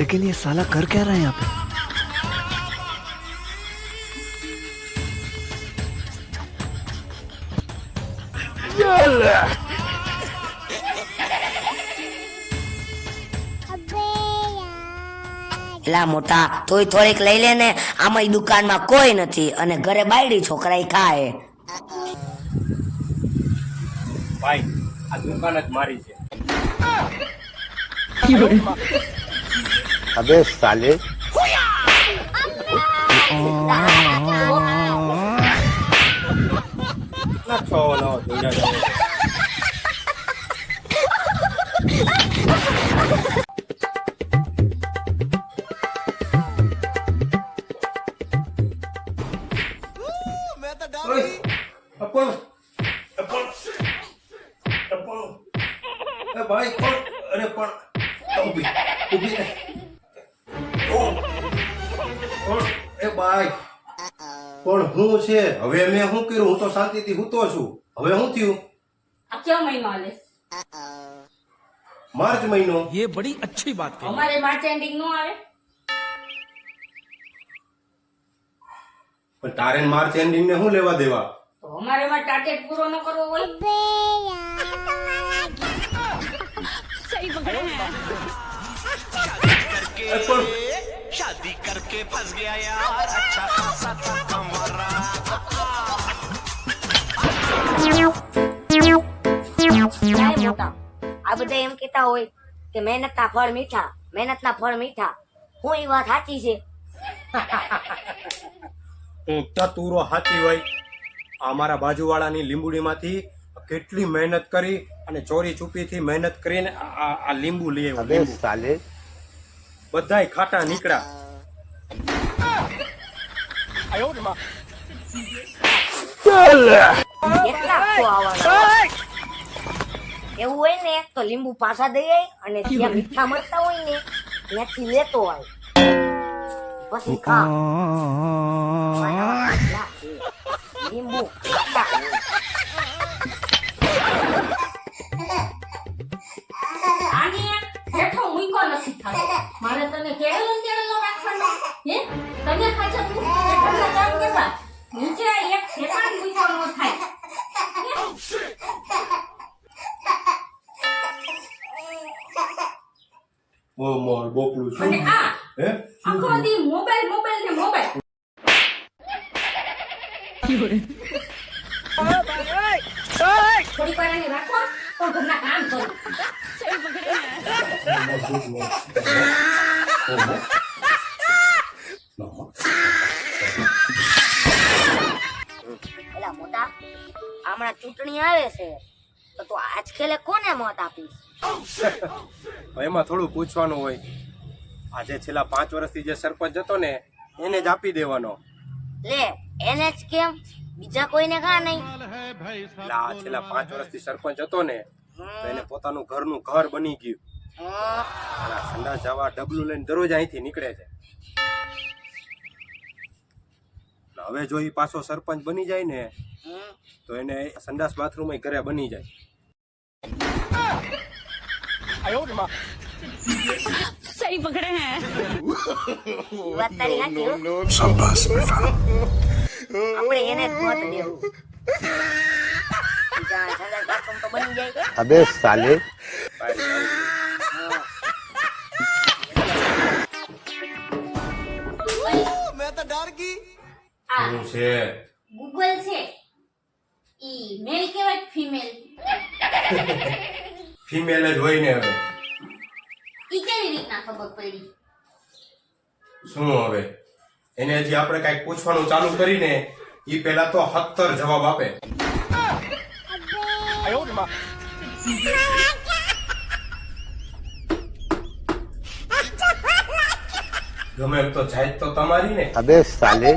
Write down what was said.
लेकिन ये साला कर क्या रहा है यहाँ पे એલા મોટા તોય થોડીક લઈ લે ને આમાં દુકાનમાં કોઈ નથી અને ઘરે બાયડી છોકરા ખાય ભાઈ આ દુકાન જ મારી છે अबे साले ના છો નવો જોયા જાવ અપણ અપણ અપણ એ ભાઈ પણ અરે પણ ઊભી ઊભી રહે. ઓ, પણ એ ભાઈ પણ હું છે હવે મેં શું કર્યું હું તો શાંતિથી હૂતો છું હવે શું થયું આ કયો મહિનો હાલે માર્ચ મહિનો ये बड़ी अच्छी बात कही અમારે માર્ચ એન્ડિંગ નો આવે પણ તારે ને માર્ચ એન્ડિંગ ને શું લેવા દેવા તો અમારે એમાં ટાર્ગેટ પૂરો ન કરવો હોય એ પણ शादी करके फंस गया यार अच्छा खासा था कमरा કાંઈ મોટા આ બધા એમ કહેતા હોય કે મહેનતના ફળ મીઠા મહેનતના ફળ મીઠા હું એ વાત સાચી છે હું ચતુરો હાથી હોય અમારા બાજુવાળાની લીંબુડીમાંથી કેટલી મહેનત કરી અને ચોરી છુપીથી મહેનત કરીને આ- આ આ લીંબુ લઈ આવ્યો अबे લીંબુ साले બધાય ખાટા નીકળ્યા. કેટલા એવું હોય ને તો લીંબુ પાછા દઈ આય અને જ્યાં મીઠા મળતા હોય ને ત્યાંથી લેતો આય. પછી ખા. લીંબુ ખાટા. બહુ મોર બોપડું છું અને આ હે? આખો દી મોબાઈલ મોબાઈલ ને મોબાઈલ. થોડી વાર એને રાખો તો ઘરના કામ કરો. મોટા હમણાં ચૂંટણી આવે છે. તો તું આજ ખેલે કોને મત આપીશ? એમાં થોડું પૂછવાનું હોય. આજે છેલ્લા પાંચ વર્ષથી જે સરપંચ હતો ને એને જ આપી દેવાનો. લે એને જ કેમ? બીજા કોઈને કા નહીં. આ છેલ્લા પાંચ વર્ષથી સરપંચ હતો ને એને પોતાનું ઘરનું ઘર બની ગયું. સંડાસ જવા ડબલું લઈને દરરોજ અહીંથી નીકળે છે. હવે જો એ પાછો સરપંચ બની જાય ને. તો એને સંડાસ બાથરૂમ ઘરે બની જાય. સહી પકડે હે. મેં તો ડર છે. ઈ મેલ કહેવાય ફીમેલ ફીમેલ જ હોય ને હવે. ઈ કેવી રીતના ખબર પડી? શું હવે? એને હજી આપણે કાંઈક પૂછવાનું ચાલુ કરીને ઈ પેલા તો હત્તર જવાબ આપે. ગમે તો જાય તો તમારી ને. અબે સાલે.